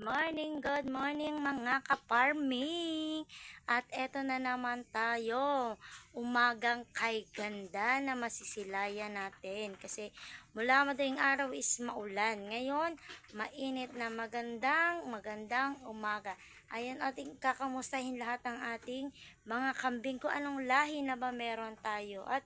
morning, good morning mga ka-farming. At eto na naman tayo, umagang kay ganda na masisilayan natin. Kasi mula madaling araw is maulan. Ngayon, mainit na magandang, magandang umaga. Ayan, ating kakamustahin lahat ng ating mga kambing ko. Anong lahi na ba meron tayo? At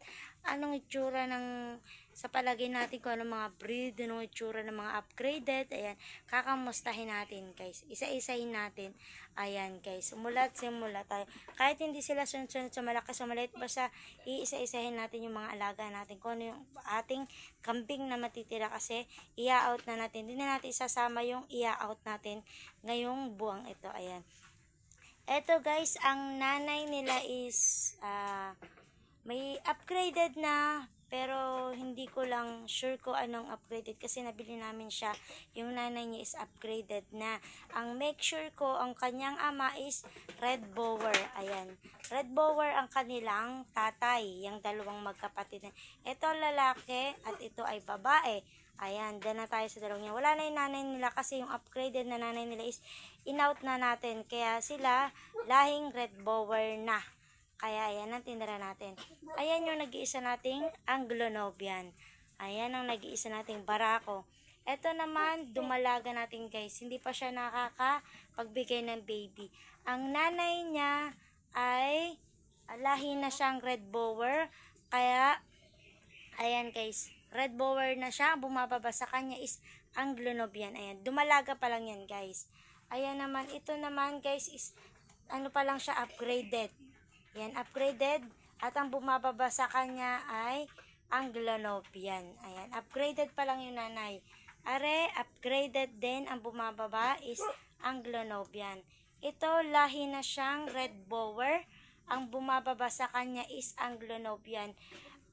anong itsura ng sa palagay natin kung anong mga breed, anong itsura ng mga upgraded. Ayan, kakamustahin natin guys. Isa-isahin natin. Ayan guys, sumulat simula tayo. Kahit hindi sila sunod-sunod sa malaki sa maliit, basta iisa-isahin natin yung mga alaga natin. Kung ano yung ating kambing na matitira kasi ia-out na natin. Hindi na natin isasama yung ia-out natin ngayong buwang ito. Ayan. Eto guys, ang nanay nila is ah, may upgraded na pero hindi ko lang sure ko anong upgraded kasi nabili namin siya yung nanay niya is upgraded na ang make sure ko ang kanyang ama is red bower ayan red bower ang kanilang tatay yung dalawang magkapatid ito lalaki at ito ay babae Ayan, dyan na tayo sa dalawang niya. Wala na yung nanay nila kasi yung upgraded na nanay nila is in-out na natin. Kaya sila lahing red bower na. Kaya ayan ang tindera natin. Ayan yung nag-iisa nating Anglo-Nobian. Ayan ang nag-iisa nating Barako. Ito naman, dumalaga natin guys. Hindi pa siya nakakapagbigay ng baby. Ang nanay niya ay lahi na siyang red bower. Kaya, ayan guys, red bower na siya. Bumababa sa kanya is Anglo-Nobian. Ayan, dumalaga pa lang yan guys. Ayan naman, ito naman guys is ano pa lang siya upgraded. Yan, upgraded. At ang bumababa sa kanya ay Anglo-Nobian. Ayan, upgraded pa lang yung nanay. Are, upgraded din ang bumababa is Anglo-Nobian. Ito, lahi na siyang red bower. Ang bumababa sa kanya is Anglo-Nobian.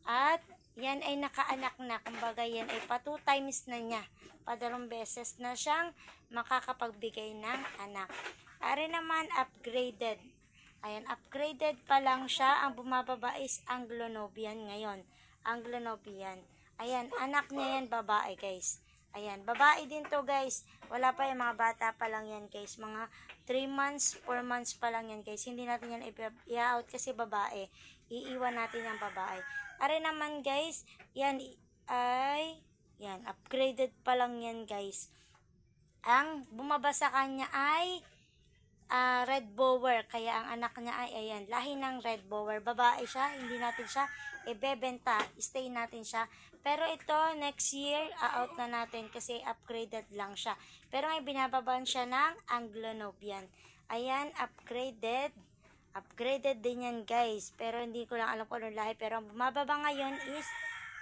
At yan ay nakaanak na. Kumbaga yan ay pa two times na niya. Padalong beses na siyang makakapagbigay ng anak. Are naman upgraded. Ayan, upgraded pa lang siya. Ang bumababa is Anglo-Nobian ngayon. Anglo-Nobian. Ayan, anak niya yan, babae guys. Ayan, babae din to guys. Wala pa yung mga bata pa lang yan guys. Mga 3 months, 4 months pa lang yan guys. Hindi natin yan i-out kasi babae. Iiwan natin yung babae. Are naman guys, yan ay, yan, upgraded pa lang yan guys. Ang bumaba sa kanya ay ah, red bower. Kaya ang anak niya ay, ayan, lahi ng red bower. Babae siya, hindi natin siya ibebenta. Stay natin siya. Pero ito, next year, out na natin kasi upgraded lang siya. Pero may binababan siya ng Anglo-Nobian. Ayan, upgraded. Upgraded din yan, guys. Pero hindi ko lang alam kung anong lahi. Pero ang bumababa ngayon is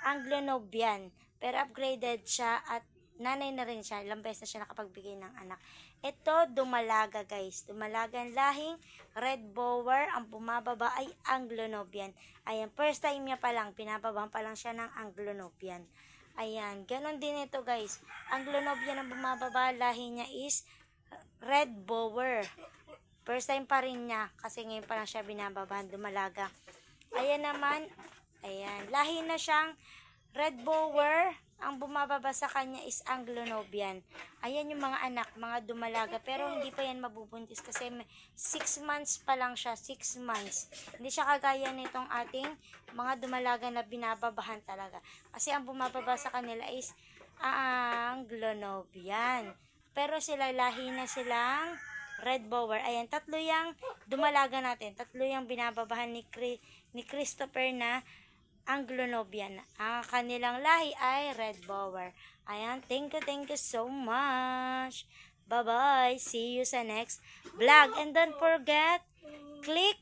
Anglo-Nobian. Pero upgraded siya at nanay na rin siya. Ilang beses na siya nakapagbigay ng anak. Ito, dumalaga guys. Dumalaga ang lahing red bower. Ang bumababa ay Anglo-Nobian. Ayan, first time niya pa lang. Pinababang pa lang siya ng Anglo-Nobian. Ayan, ganon din ito guys. Anglo-Nobian ang bumababa. Lahi niya is red bower. First time pa rin niya. Kasi ngayon pa lang siya binababa. Dumalaga. Ayan naman. Ayan, lahi na siyang red bower. Ang bumababa sa kanya is Anglo-Nobian. Ayan yung mga anak, mga dumalaga. Pero hindi pa yan mabubuntis kasi 6 months pa lang siya. 6 months. Hindi siya kagaya nitong ating mga dumalaga na binababahan talaga. Kasi ang bumababa sa kanila is Anglo-Nobian. Pero sila, lahi na silang red bower. Ayan, tatlo yung dumalaga natin. Tatlo yung binababahan ni, Chri- ni Christopher na Anglo-Nobian. Ang kanilang lahi ay red bower. Ayan, thank you, thank you so much. Bye-bye. See you sa next vlog. And don't forget, click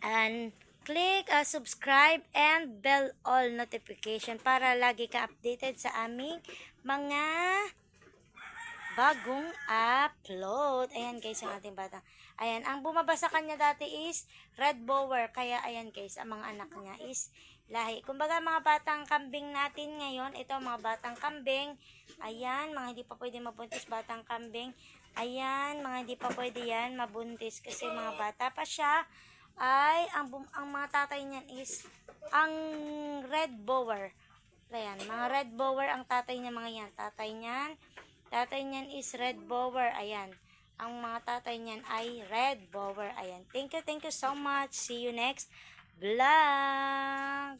and click uh, subscribe and bell all notification para lagi ka updated sa aming mga bagong upload. Ayan guys, yung ating bata. Ayan, ang bumaba sa kanya dati is red bower. Kaya ayan guys, ang mga anak niya is lahi. Kumbaga mga batang kambing natin ngayon, ito mga batang kambing. Ayan, mga hindi pa pwede mabuntis batang kambing. Ayan, mga hindi pa pwede yan mabuntis kasi mga bata pa siya. Ay, ang, ang mga tatay niyan is ang red bower. Ayan, mga red bower ang tatay niya mga yan. Tatay niyan, Tatay niyan is red bower. Ayan. Ang mga tatay niyan ay red bower. Ayan. Thank you, thank you so much. See you next vlog.